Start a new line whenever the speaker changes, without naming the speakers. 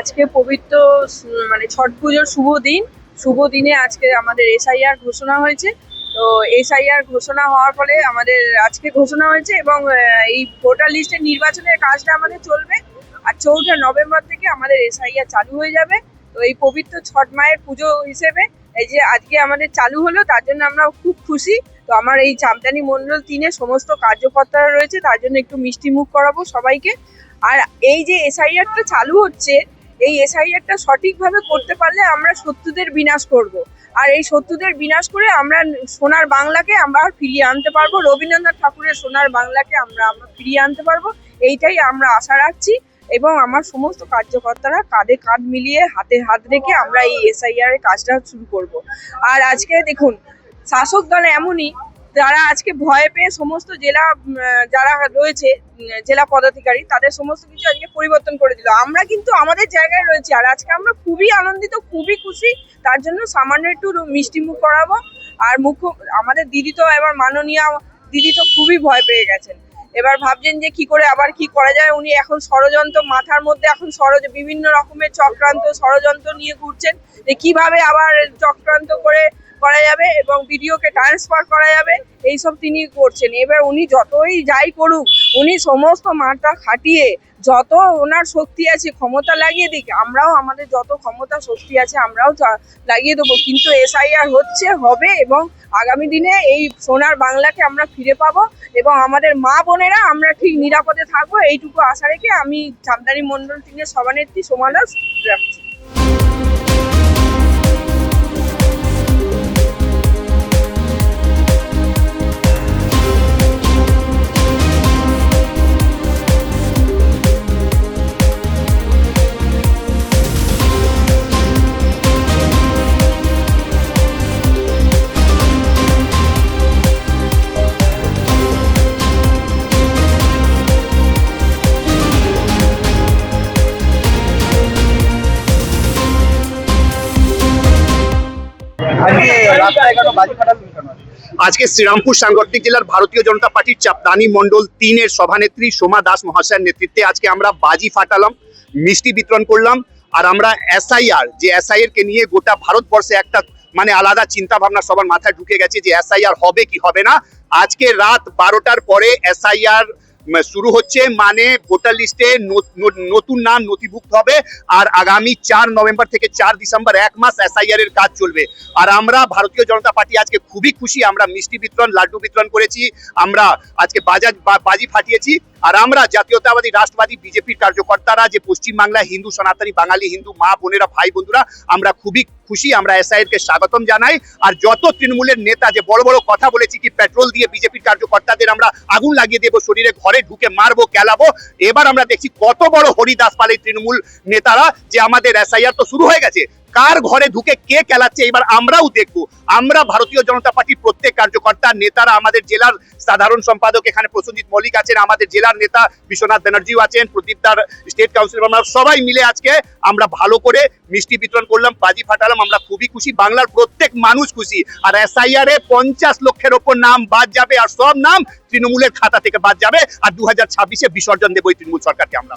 আজকে পবিত্র মানে ছট পুজোর শুভ দিন। শুভ দিনে আজকে আমাদের এসআইআর ঘোষণা হয়েছে। তো এসআইআর ঘোষণা হওয়ার ফলে আমাদের আজকে ঘোষণা হয়েছে এবং এই ভোটার লিস্টের নির্বাচনের কাজটা আমাদের চলবে। আর চৌঠা নভেম্বর থেকে আমাদের এসআইআর চালু হয়ে যাবে। তো এই পবিত্র ছট মায়ের পুজো হিসেবে এই যে আজকে আমাদের চালু হলো, তার জন্য আমরা খুব খুশি। তো আমার এই চামদানি মণ্ডল তিনে সমস্ত কার্যকর্তারা রয়েছে, তার জন্য একটু মিষ্টি মুখ করাবো সবাইকে। আর এই যে এসআইআরটা চালু হচ্ছে এই এসআইআরটা সঠিকভাবে করতে পারলে আমরা শত্রুদের বিনাশ করব। আর এই শত্রুদের বিনাশ করে আমরা সোনার বাংলাকে আমরা ফিরিয়ে আনতে পারব। রবীন্দ্রনাথ ঠাকুরের সোনার বাংলাকে আমরা আমরা ফিরিয়ে আনতে পারব। এইটাই আমরা আশা রাখছি এবং আমার সমস্ত কার্যকর্তারা কাঁধে কাঁধ মিলিয়ে হাতে হাত রেখে আমরা এই এসআইআর এর কাজটা শুরু করব। আর আজকে দেখুন, শাসক দল এমনই যারা আজকে ভয় পেয়ে সমস্ত জেলা যারা রয়েছে জেলা পদাধিকারী, তাদের সমস্ত কিছু আজকে পরিবর্তন করে দিল। আমরা কিন্তু আমাদের জায়গায় রয়েছি আর আজকে আমরা খুবই আনন্দিত, খুবই খুশি। তার জন্য সামান্য একটু মিষ্টি মুখ করাবো। আর মুখ্য, আমাদের দিদি তো এবার মাননীয়, দিদি তো খুবই ভয় পেয়ে গেছেন। এবার ভাবছেন যে কি করে আবার কি করা যায়? উনি এখন ষড়যন্ত্র মাথার মধ্যে, এখন ষড় বিভিন্ন রকমের চক্রান্ত, ষড়যন্ত্র নিয়ে ঘুরছেন। যে কীভাবে আবার চক্রান্ত করে করা যাবে এবং ভিডিওকে ট্রান্সফার করা যাবে, এইসব তিনি করছেন। এবার উনি যতই যাই করুক, উনি সমস্ত মাঠটা খাটিয়ে যত ওনার শক্তি আছে, ক্ষমতা লাগিয়ে দিক, আমরাও আমাদের যত ক্ষমতা শক্তি আছে, আমরাও লাগিয়ে দেবো। কিন্তু এসআইআর হচ্ছে, হবে এবং আগামী দিনে এই সোনার বাংলাকে আমরা ফিরে পাবো এবং আমাদের মা বোনেরা আমরা ঠিক নিরাপদে থাকব। এইটুকু আশা রেখে আমি চামদানি মন্ডল টিনের সভানেত্রী সোমাদাস রাখছি
আজকে
শ্রীরামপুর সাংগঠনিক জেলার ভারতীয় জনতা পার্টির চাপদানি মণ্ডল তিনের সভানেত্রী সোমা দাস মহাশয়ের নেতৃত্বে আজকে আমরা বাজি ফাটালাম, মিষ্টি বিতরণ করলাম, আর আমরা এসআইআর, যে এসআইআর কে নিয়ে গোটা ভারতবর্ষে একটা মানে আলাদা চিন্তা ভাবনা সবার মাথায় ঢুকে গেছে যে এসআইআর হবে কি হবে না। আজকে রাত বারোটার পরে এসআইআর শুরু হচ্ছে মানে ভোটার লিস্টে নতুন নাম নথিভুক্ত হবে আর আগামী চার নভেম্বর থেকে চার ডিসেম্বর এক মাস এসআইআর এর কাজ চলবে। আর আমরা ভারতীয় জনতা পার্টি আজকে খুবই খুশি, আমরা মিষ্টি বিতরণ, লাড্ডু বিতরণ করেছি, আমরা আজকে বাজার বাজি ফাটিয়েছি। আর আমরা জাতীয়তাবাদী, রাষ্ট্রবাদী, বিজেপির কার্যকর্তারা যে পশ্চিমবাংলায় হিন্দু, সনাতনী, বাঙালি, হিন্দু, মা, বোনেরা, ভাই, বন্ধুরা, আমরা খুবই খুশি, আমরা এসআইএর কে স্বাগতম জানাই। আর যত তৃণমূলের নেতা যে বড় বড় কথা বলেছি কি পেট্রোল দিয়ে বিজেপির কার্যকর্তাদের আমরা আগুন লাগিয়ে দেবো, শরীরে ঘরে ঢুকে মারবো, কেলাবো, এবার আমরা দেখছি কত বড় হরিদাস পাল এই তৃণমূল নেতারা যে আমাদের এসআইআর তো শুরু হয়ে গেছে। কার ঘরে ঢুকে কে খেলাচ্ছে এবার আমরাও দেখব। আমরা ভারতীয় জনতা পার্টির প্রত্যেক কার্যকর্তা, নেতারা আমাদের জেলার সাধারণ সম্পাদক এখানে প্রসঞ্জিৎ মল্লিক আছেন, আমাদের জেলার নেতা বিশ্বনাথ ব্যানার্জিও আছেন, প্রদীপ দার স্টেট কাউন্সিলর আমরা সবাই মিলে আজকে আমরা ভালো করে মিষ্টি বিতরণ করলাম, বাজি ফাটালাম, আমরা খুবই খুশি, বাংলার প্রত্যেক মানুষ খুশি। আর এসআইআর এ পঞ্চাশ লক্ষের ওপর নাম বাদ যাবে, আর সব নাম তৃণমূলের খাতা থেকে বাদ যাবে, আর দু হাজার ছাব্বিশে বিসর্জন দেবো এই তৃণমূল সরকারকে আমরা।